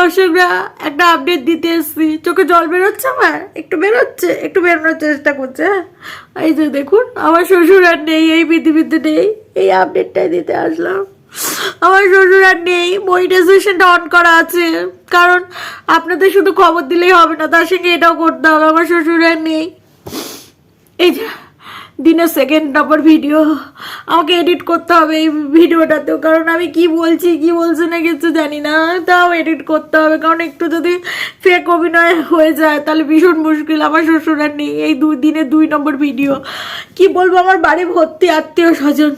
দর্শকরা, একটা আপডেট দিতে এসছি। চোখে জল বেরোচ্ছে আমার? একটু বেরোচ্ছে? একটু বেরোনোর চেষ্টা করছে হ্যাঁ? এই যে দেখুন, আমার শ্বশুর আর নেই, এই পৃথিবীতে নেই। এই আপডেটটাই দিতে আসলাম। আমার শ্বশুর আর নেই মনিটাইজেশনটা অন করা আছে। কারণ আপনাদের শুধু খবর দিলেই হবে না, তার সঙ্গে এটাও করতে হবে। আমার শ্বশুর আর নেই। এই যে দিনের সেকেন্ড নম্বর ভিডিও আমাকে এডিট করতে হবে এই ভিডিওটাতেও কারণ আমি কি বলছি কি বলছি না কিছু জানি না। তাও এডিট করতে হবে, কারণ একটু যদি ফেক অভিনয় হয়ে যায়, তাহলে ভীষণ মুশকিল আমার শ্বশুরার নেই। এই দুই, দিনে দুই নম্বর ভিডিও কি বলব, আমার বাড়ি ভর্তি আত্মীয় স্বজন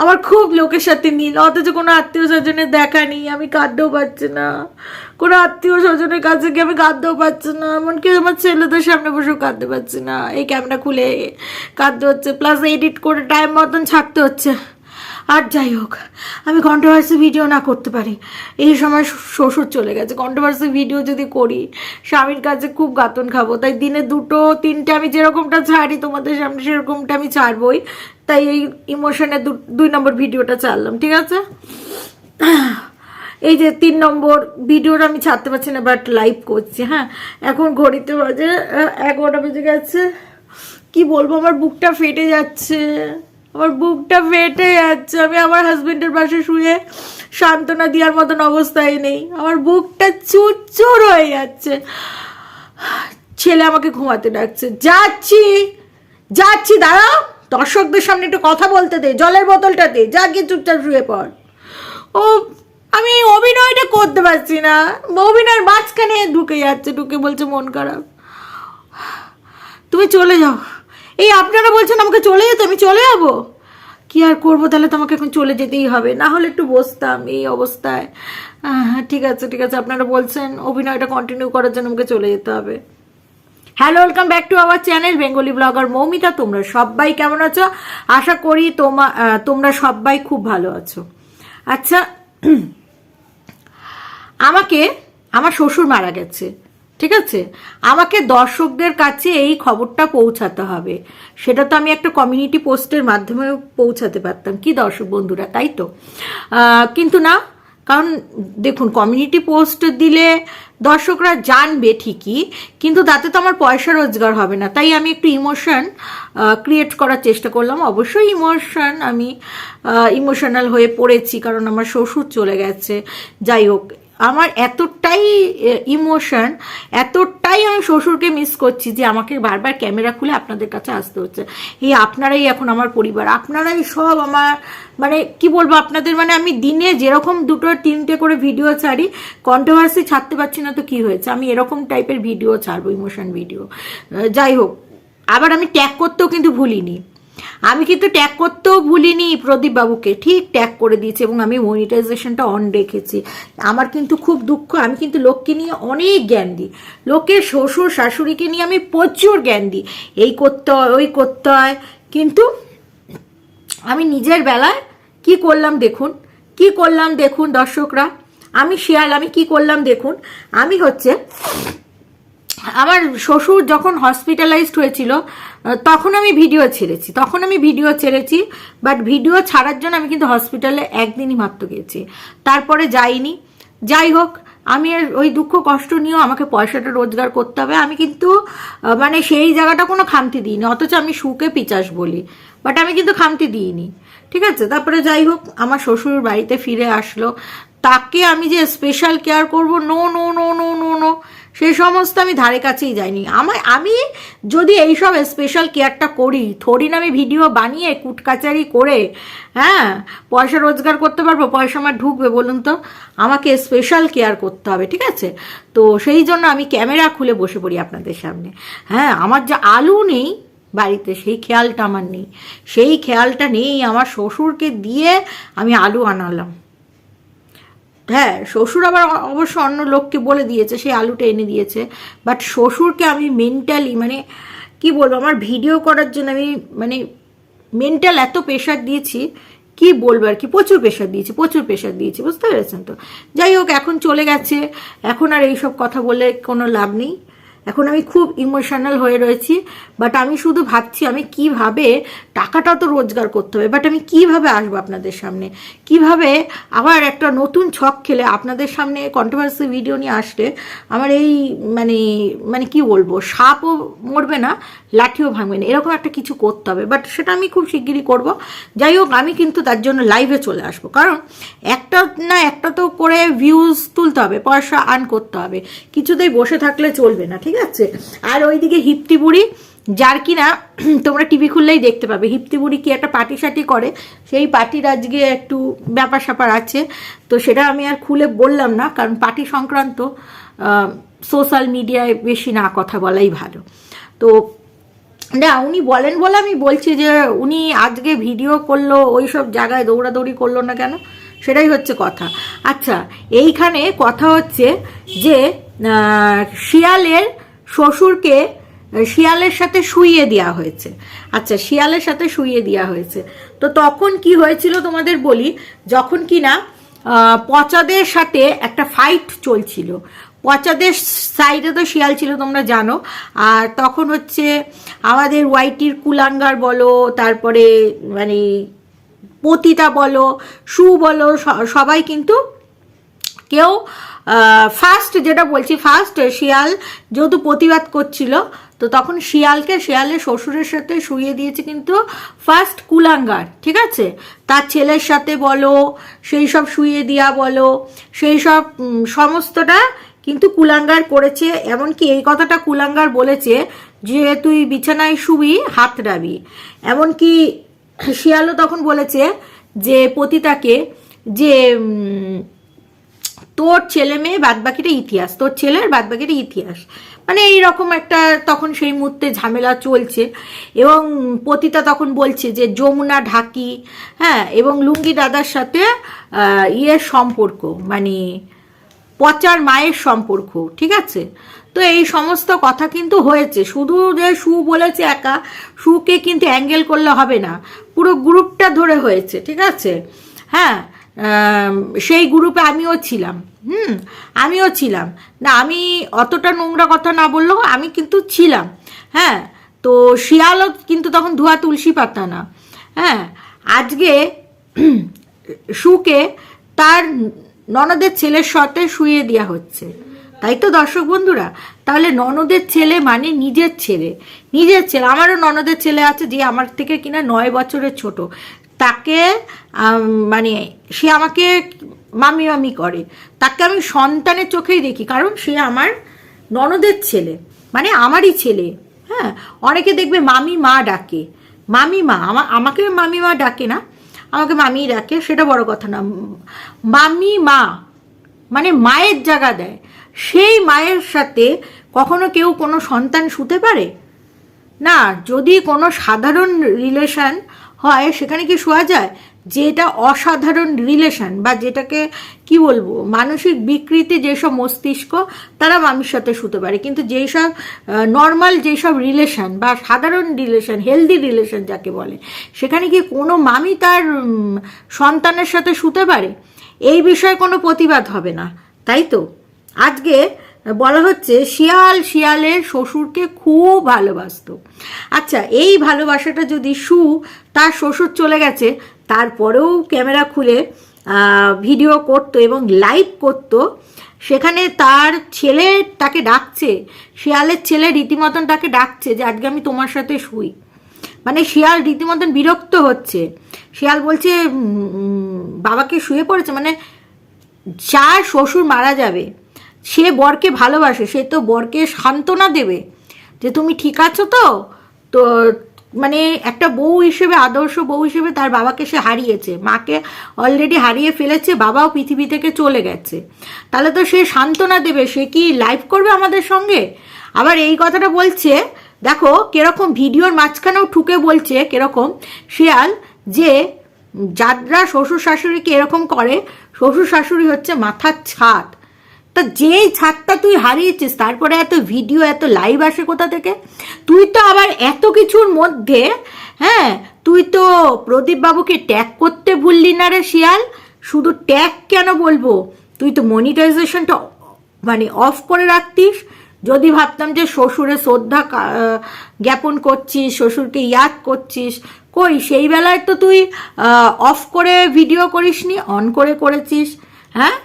আমার খুব লোকের সাথে মিল, অথচ কোনো আত্মীয় স্বজনের দেখা নেই, আমি কাঁদতেও পারছি না। কোনো আত্মীয় স্বজনের কাছে গিয়ে আমি কাঁদতেও পারছি না, এমনকি আমার ছেলেদের সামনে বসেও কাঁদতে পারছি না। এই ক্যামেরা খুলে কাঁদতে হচ্ছে প্লাস এডিট করে টাইম মতন ছাড়তে হচ্ছে। আর যাই হোক, আমি কন্ট্রোভার্সি ভিডিও না করতে পারি। এই সময় শ্বশুর চলে গেছে। কন্ট্রোভার্সি ভিডিও যদি করি, স্বামীর কাছে খুব গাতন খাব। তাই দিনে দুটো, তিনটে আমি যেরকমটা ছাড়ি, তোমাদের সামনে সেরকমটা আমি ছাড়বই। তাই এই ইমোশনের দুই নম্বর ভিডিওটা ছাড়লাম ঠিক আছে? এই যে তিন নম্বর ভিডিওটা আমি ছাড়তে পারছি না বাট লাইভ করছি হ্যাঁ? এখন ঘড়িতে বাজে এগারোটা বেজে গেছে। কি বলব, আমার বুকটা ফেটে যাচ্ছে। আমার বুকটা ফেটে যাচ্ছে। আমি আমার হাজবেন্ডের পাশে শুয়ে সান্ত্বনা দেওয়ার মতন অবস্থায় নেই। আমার বুকটা চুরচুর হয়ে যাচ্ছে। ছেলে আমাকে ঘুমাতে ডাকছে। যাচ্ছি যাচ্ছি, দাঁড়াও। দর্শকদের সামনে একটু কথা বলতে দে, জলের বোতলটা দে, যা গিয়ে চুপচাপ শুয়ে পড়। ও, আমি অভিনয়টা করতে পারছি না। অভিনয়ের মাঝখানে ঢুকে যাচ্ছে, ঢুকে বলছে মন খারাপ। তুমি চলে যাও। এই আপনারা বলছেন আমাকে চলে যেতে, আমি চলে যাব? কি আর করব? তাহলে তোমাকে এখন চলে যেতেই হবে। না হলে একটু বসতাম এই অবস্থায়। ঠিক আছে ঠিক আছে, আপনারা বলছেন অভিনয়টা কন্টিনিউ করার জন্য আমাকে চলে যেতে হবে। Hello welcome back to our channel Bengali blogger Moumita তোমরা সবাই কেমন আছো? আশা করি তোমা তোমরা সবাই খুব ভালো আছো। আচ্ছা আমাকে, আমার শ্বশুর মারা গেছে, ঠিক আছে? আমাকে দর্শকদের কাছে এই খবরটা পৌঁছাতে হবে। সেটা তো আমি একটা কমিউনিটি পোস্টের মাধ্যমে পৌঁছাতে পারতাম। কি দর্শক বন্ধুরা, তাই তো? কিন্তু না কারণ দেখুন কমিউনিটি পোস্ট দিলে দর্শকরা জানবে ঠিকই, কিন্তু তাতে তো আমার পয়সা রোজগার হবে না। তাই আমি একটু ইমোশন ক্রিয়েট করার চেষ্টা করলাম। অবশ্যই ইমোশন আমি ইমোশনাল হয়ে পড়েছি, কারণ আমার শ্বশুর চলে গেছে। যাই হোক আমার এতটাই ইমোশন এতটাই আমি শ্বশুরকে মিস করছি যে আমাকে বারবার ক্যামেরা খুলে আপনাদের কাছে আসতে হচ্ছে। এই আপনারাই এখন আমার পরিবার, আপনারাই সব আমার মানে কি বলব আপনাদের মানে আমি দিনে যেরকম দুটো তিনটে করে ভিডিও ছাড়ি কন্ট্রোভার্সি ছাড়তে পারছি না তো কি হয়েছে? আমি এরকম টাইপের ভিডিও ছাড়বো ইমোশন ভিডিও যাই হোক, আবার আমি ট্যাগ করতেও কিন্তু ভুলিনি। আমি কিন্তু ট্যাগ করতেও ভুলিনি প্রদীপ বাবুকে ঠিক ট্যাগ করে দিয়েছি এবং আমি মনিটাইজেশনটা অন রেখেছি। আমার কিন্তু খুব দুঃখ, আমি কিন্তু লোককে নিয়ে অনেক জ্ঞান দিই লোকের শ্বশুর শাশুড়িকে নিয়ে আমি প্রচুর জ্ঞান দিই এই করতে হয়, ওই করতে হয়। কিন্তু আমি নিজের বেলায় কি করলাম দেখুন, কি করলাম দেখুন দর্শকরা? আমি শিয়াল, আমি কি করলাম দেখুন? আমি হচ্ছে আমার শ্বশুর যখন হসপিটালাইজড হয়েছিল তখন আমি ভিডিও ছেড়েছি, তখন আমি ভিডিও ছেড়েছি বাট ভিডিও ছাড়ার জন্য আমি কিন্তু হসপিটালে একদিনই মাত্র গেছি তারপরে যাইনি। যাই হোক, আমি আর ওই দুঃখ কষ্ট নিয়েও আমাকে পয়সাটা রোজগার করতে হবে। আমি কিন্তু মানে সেই জায়গাটা কোনো খামতি দিইনি, অথচ আমি সুখে পিচাস বলি বাট আমি কিন্তু খামতি দিইনি। ঠিক আছে? তারপরে যাই হোক, আমার শ্বশুর বাড়িতে ফিরে আসলো। তাকে আমি যে স্পেশাল কেয়ার করব no no no no no no সেই সমস্ত আমি ধারে কাছেই যাইনি। আমার আমি যদি এইসব স্পেশাল কেয়ারটা করি থরি আমি ভিডিও বানিয়ে কুটকাচারি করে হ্যাঁ পয়সা রোজগার করতে পারব, পয়সা আমার ঢুকবে, বলুন তো, আমাকে স্পেশাল কেয়ার করতে হবে, ঠিক আছে? তো সেই জন্য আমি ক্যামেরা খুলে বসে পড়ি আপনাদের সামনে। হ্যাঁ আমার যে আলু নেই বাড়িতে, সেই খেয়ালটা আমার নেই। সেই খেয়ালটা নেই, আমার শ্বশুরকে দিয়ে আমি আলু আনালাম। হ্যাঁ শ্বশুর আবার অবশ্য অন্য লোককে বলে দিয়েছে সেই আলুটা এনে দিয়েছে। বাট শ্বশুরকে আমি মেন্টালি মানে কি বলব, আমার ভিডিও করার জন্য আমি মানে মেন্টাল এত প্রেশার দিয়েছি, কি বলব আর কি? প্রচুর প্রেশার দিয়েছি, প্রচুর প্রেশার দিয়েছি, বুঝতে পেরেছেন তো? যাই হোক, এখন চলে গেছে। এখন আর এইসব কথা বলে কোনো লাভ নেই। এখন আমি খুব ইমোশনাল হয়ে রয়েছি। বাট আমি শুধু ভাবছি, আমি কীভাবে টাকাটা তো রোজগার করতে হবে। বাট আমি কীভাবে আসব আপনাদের সামনে? কীভাবে আবার একটা নতুন ছক খেলে আপনাদের সামনে কন্ট্রোভার্সি ভিডিও নিয়ে আসলে আমার এই মানে মানে কি বলব, সাপও মরবে না, লাঠিও ভাঙবে না, এরকম একটা কিছু করতে হবে। বাট সেটা আমি খুব শিগগিরই করব। যাই হোক, আমি কিন্তু তার জন্য লাইভে চলে আসব। কারণ একটা না, একটা তো করে ভিউজ তুলতে হবে, পয়সা আর্ন করতে হবে। কিছুতেই বসে থাকলে চলবে না, ঠিক আছে? আর ওইদিকে হিপ্তি বুড়ি যার কিনা তোমরা টিভি খুললেই দেখতে পাবে। হিপ্তি বুড়ি কি একটা পার্টি সাটি করে? সেই পার্টির আজকে একটু ব্যাপার স্যাপার আছে। তো সেটা আমি আর খুলে বললাম না, কারণ পার্টি সংক্রান্ত সোশ্যাল মিডিয়ায় বেশি না কথা বলাই ভালো। তো না, উনি বলেন বলে আমি বলছি যে, উনি আজকে ভিডিও করল ওই সব জায়গায় দৌড়াদৌড়ি করল না কেন? সেটাই হচ্ছে কথা। আচ্ছা এইখানে কথা হচ্ছে যে শিয়ালের শ্বশুরকে শিয়ালের সাথে শুইয়ে দেওয়া হয়েছে। আচ্ছা শিয়ালের সাথে শুইয়ে দেওয়া হয়েছে। তো তখন কি হয়েছিল তোমাদের বলি, যখন কি না পচাদের সাথে একটা ফাইট চলছিল। পচাদের সাইডে তো শিয়াল ছিল, তোমরা জানো। আর তখন হচ্ছে আমাদের ওয়াইটির কুলাঙ্গার বলো, তারপরে মানে পতিতা বলো, সু বলো সবাই কিন্তু কেউ ফার্স্ট যেটা বলছি ফার্স্ট শিয়াল যেহেতু প্রতিবাদ করছিল তো তখন শিয়ালকে, শিয়ালের শ্বশুরের সাথে শুয়ে দিয়েছে কিন্তু ফার্স্ট কুলাঙ্গার, ঠিক আছে? তার ছেলের সাথে বলো, সেই সব শুয়ে দেওয়া বলো, সেই সব সমস্তটা কিন্তু কুলাঙ্গার করেছে। এমনকি এই কথাটা কুলাঙ্গার বলেছে যে, তুই বিছানায় শুবি, হাত ডাবি এমনকি শিয়ালও তখন বলেছে যে, পতিতাকে যে তোর ছেলে মেয়ে বাদবাকিটা ইতিহাস, তোর ছেলের বাদবাকিটা ইতিহাস। মানে এইরকম একটা তখন সেই মুহূর্তে ঝামেলা চলছে এবং পতিতা তখন বলছে যে যমুনা ঢাকি হ্যাঁ এবং লুঙ্গি দাদার সাথে ইয়ের সম্পর্ক মানে পচার মায়ের সম্পর্ক, ঠিক আছে? তো এই সমস্ত কথা কিন্তু হয়েছে। শুধু যে সু বলেছে একা, সুকে কিন্তু অ্যাঙ্গেল করলে হবে না। পুরো গ্রুপটা ধরে হয়েছে, ঠিক আছে? হ্যাঁ সেই গ্রুপে আমিও ছিলাম। হুম, আমিও ছিলাম। না, আমি অতটা নোংরা কথা না বললেও আমি কিন্তু ছিলাম। হ্যাঁ তো শিয়ালও কিন্তু তখন ধোয়া তুলসী পাতা না। হ্যাঁ আজকে সুকে তার ননদের ছেলের সাথে শুয়ে দেওয়া হচ্ছে। তাই তো দর্শক বন্ধুরা, তাহলে ননদের ছেলে মানে নিজের ছেলে। নিজের ছেলে, আমারও ননদের ছেলে আছে যে আমার থেকে কিনা নয় বছরের ছোট। তাকে মানে সে আমাকে মামি মামি করে। তাকে আমি সন্তানের চোখেই দেখি, কারণ সে আমার ননদের ছেলে মানে আমারই ছেলে। হ্যাঁ অনেকে দেখবে মামি মা ডাকে। মামি মা, আমা- আমাকে মামি মা ডাকে না, আমাকে মামিই ডাকে, সেটা বড় কথা না। মামি মা মানে মায়ের জায়গা দেয়। সেই মায়ের সাথে কখনো কেউ কোনো সন্তান শুতে পারে? না, যদি কোনো সাধারণ রিলেশন হয়, সেখানে কি শোয়া যায়? যেটা অসাধারণ রিলেশন বা যেটাকে, কি বলব, মানসিক বিকৃতি যেসব মস্তিষ্ক, তারা মামির সাথে শুতে পারে। কিন্তু যেই সব নর্মাল যেসব রিলেশন বা সাধারণ রিলেশন হেলদি রিলেশন যাকে বলে, সেখানে কি কোনো মামি তার সন্তানের সাথে শুতে পারে? এই বিষয়ে কোনো প্রতিবাদ হবে না, তাই তো? আজকে বলা হচ্ছে শিয়াল শিয়ালের শ্বশুরকে খুব ভালোবাসতো। আচ্ছা এই ভালোবাসাটা যদি সু তার শ্বশুর চলে গেছে, তারপরেও ক্যামেরা খুলে ভিডিও করতো এবং লাইভ করতো, সেখানে তার ছেলে তাকে ডাকছে, শিয়ালের ছেলে রীতিমতন তাকে ডাকছে যে, আজকে আমি তোমার সাথে শুই। মানে শিয়াল রীতিমতন বিরক্ত হচ্ছে। শিয়াল বলছে বাবাকে শুয়ে পড়েছে। মানে যার শ্বশুর মারা যাবে সে বরকে ভালোবাসে, সে তো বরকে সান্ত্বনা দেবে। যে তুমি ঠিক আছো তো? তো মানে একটা বউ হিসেবে, আদর্শ বউ হিসেবে তার বাবাকে সে হারিয়েছে। মাকে অলরেডি হারিয়ে ফেলেছে, বাবাও পৃথিবী থেকে চলে গেছে। তাহলে তো সে সান্ত্বনা দেবে, সে কি লাইভ করবে আমাদের সঙ্গে? আবার এই কথাটা বলছে, দেখো, কীরকম ভিডিওর মাঝখানেও ঠুকে বলছে, কীরকম শিয়াল যে যাদরা শ্বশুর শাশুড়িকে এরকম করে, শ্বশুর শাশুড়ি হচ্ছে মাথার ছাদ। তা যেই ছাদটা তুই হারিয়েছিস, তারপরে এত ভিডিও এত লাইভ আসে কোথা থেকে? তুই তো আবার এত কিছুর মধ্যে হ্যাঁ তুই তো প্রদীপ বাবুকে ট্যাগ করতে ভুললি না রে শিয়াল। শুধু ট্যাগ কেন বলব? তুই তো মনিটাইজেশনটা মানে অফ করে রাখতিস। যদি ভাবতাম যে শ্বশুরে শ্রদ্ধা জ্ঞাপন করছিস, শ্বশুরকে ইয়াদ করছিস, কই, সেই বেলায় তো তুই অফ করে ভিডিও করিসনি অন করে করেছিস হ্যাঁ?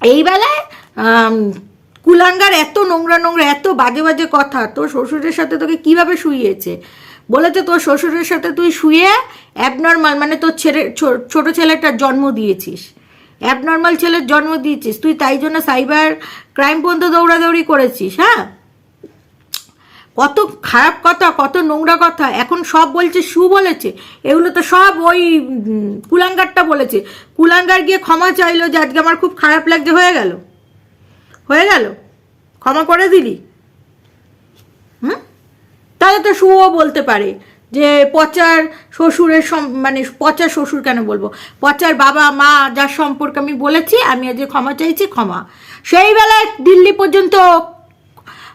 এই বেলায় কুলাঙ্গার এত নোংরা নোংরা, এত বাজে বাজে কথা, তোর শ্বশুরের সাথে তোকে কীভাবে শুইয়েছে? বলেছে তোর শ্বশুরের সাথে তুই শুয়ে অ্যাবনর্মাল মানে তোর ছেলে ছোট ছেলেটার জন্ম দিয়েছিস। অ্যাবনর্মাল ছেলের জন্ম দিয়েছিস, তুই তাই জন্য সাইবার ক্রাইম পর্যন্ত দৌড়াদৌড়ি করেছিস হ্যাঁ? কত খারাপ কথা, কত নোংরা কথা, এখন সব বলছে, সু বলেছে। এগুলো তো সব ওই কুলাঙ্গারটা বলেছে। কুলাঙ্গার গিয়ে ক্ষমা চাইলো যে আজকে আমার খুব খারাপ লাগছে, হয়ে গেল। হয়ে গেল? ক্ষমা করে দিলি? হুম? তাহলে তো শুও বলতে পারে যে পচার শ্বশুরের মানে পচার শ্বশুর কেন বলব? পচার বাবা, মা, যার সম্পর্কে আমি বলেছি, আমি আজকে ক্ষমা চাইছি, ক্ষমা। সেই বেলায় দিল্লি পর্যন্ত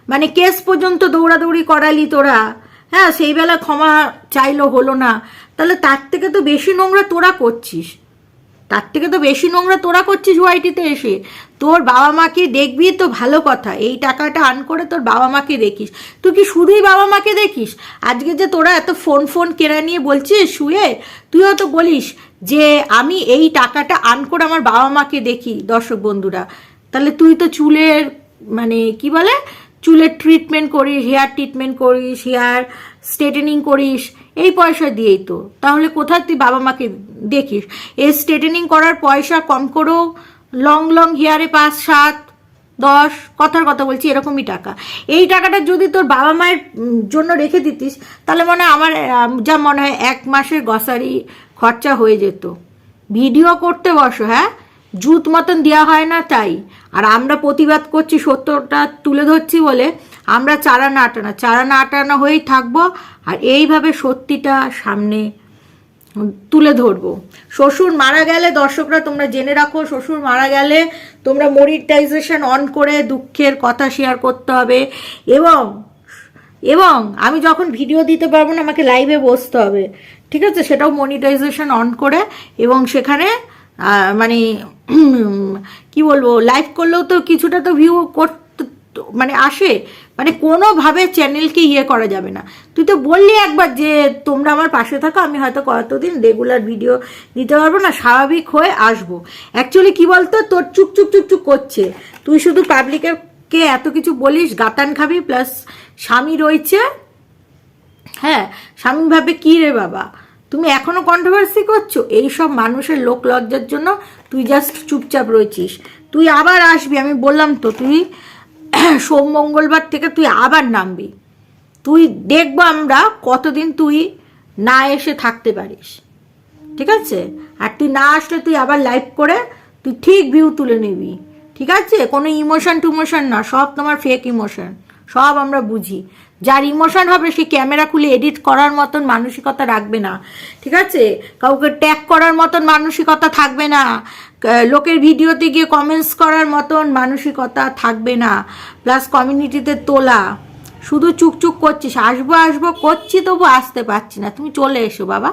মানে কেস পর্যন্ত দৌড়াদৌড়ি করালি তোরা। হ্যাঁ সেই বেলা ক্ষমা চাইলো, হলো না। তাহলে তার থেকে তো বেশি নোংরা তোরা করছিস। তার থেকে তো বেশি নোংরা তোরা করছিস ওয়াইটিতে এসে। তোর বাবা মাকে দেখবি তো ভালো কথা, এই টাকাটা আন করে তোর বাবা মাকে দেখিস। তুই কি শুধুই বাবা মাকে দেখিস? আজকে যে তোরা এত ফোন ফোন কেনা নিয়ে বলছিস শুয়ে তুইও তো বলিস যে আমি এই টাকাটা আন করে আমার বাবা মাকে দেখি, দর্শক বন্ধুরা। তাহলে তুই তো চুলের মানে কি বলে চুলের ট্রিটমেন্ট করিস হেয়ার ট্রিটমেন্ট করিস হেয়ার স্ট্রেটেনিং করিস এই পয়সা দিয়েই তো। তাহলে কোথায় তুই বাবা মাকে দেখিস? এই স্ট্রেটেনিং করার পয়সা কম করেও লং লং হেয়ারে পাঁচ সাত দশ কথার কথা বলছি এরকমই টাকা। এই টাকাটা যদি তোর বাবা মায়ের জন্য রেখে দিতিস তাহলে মনে হয় আমার আম, যা মনে হয় এক মাসের গসারি খরচা হয়ে যেত। ভিডিও করতে বসো হ্যাঁ? জুত মতন দেওয়া হয় না তাই। আর আমরা প্রতিবাদ করছি সত্যটা তুলে ধরছি বলে। আমরা চারা না আটানা চারা না আটানা হয়েই থাকব আর এইভাবে সত্যিটা সামনে তুলে ধরবো। শ্বশুর মারা গেলে দর্শকরা তোমরা জেনে রাখো, শ্বশুর মারা গেলে তোমরা মনিটাইজেশন অন করে দুঃখের কথা শেয়ার করতে হবে এবং এবং আমি যখন ভিডিও দিতে পারব না, আমাকে লাইভে বসতে হবে। ঠিক আছে? সেটাও মনিটাইজেশন অন করে এবং সেখানে মানে কি বলব লাইভ করলেও তো কিছুটা তো ভিউ করতে মানে আসে। মানে কোনোভাবে চ্যানেলকে ইয়ে করা যাবে না। তুই তো বললি একবার যে তোমরা আমার পাশে থাকো, আমি হয়তো কতদিন রেগুলার ভিডিও দিতে পারব না, স্বাভাবিক হয়ে আসব। অ্যাকচুয়ালি কি বলতো, তোর চুপ চুপ চুপ চুপ করছে। তুই শুধু পাবলিকের কে এত কিছু বলিস, গাতান খাবি প্লাস স্বামী রয়েছে। হ্যাঁ স্বামী ভাবে কি রে বাবা? তুমি এখনও কন্ট্রোভার্সি করছ? এই সব মানুষের লোক লজ্জার জন্য তুই জাস্ট চুপচাপ রয়েছিস। তুই আবার আসবি, আমি বললাম তো, তুই সোম, মঙ্গলবার থেকে তুই আবার নামবি। তুই দেখব আমরা কতদিন তুই না এসে থাকতে পারিস। ঠিক আছে? আর তুই না আসলে তুই আবার লাইভ করে তুই ঠিক ভিউ তুলে নিবি। ঠিক আছে? কোনো ইমোশন টুমোশন না, সব তোমার ফেক ইমোশন সব আমরা বুঝি। যার ইমোশন হবে সে ক্যামেরা খুলে এডিট করার মতন মানসিকতা রাখবে না। ঠিক আছে? কাউকে ট্যাগ করার মতন মানসিকতা থাকবে না। লোকের ভিডিওতে গিয়ে কমেন্টস করার মতন মানসিকতা থাকবে না। প্লাস কমিউনিটিতে তোলা। শুধু চুকচুক করছিস। আসব আসব, করছি, তবু আসতে পারছি না। তুমি চলে এসো, বাবা।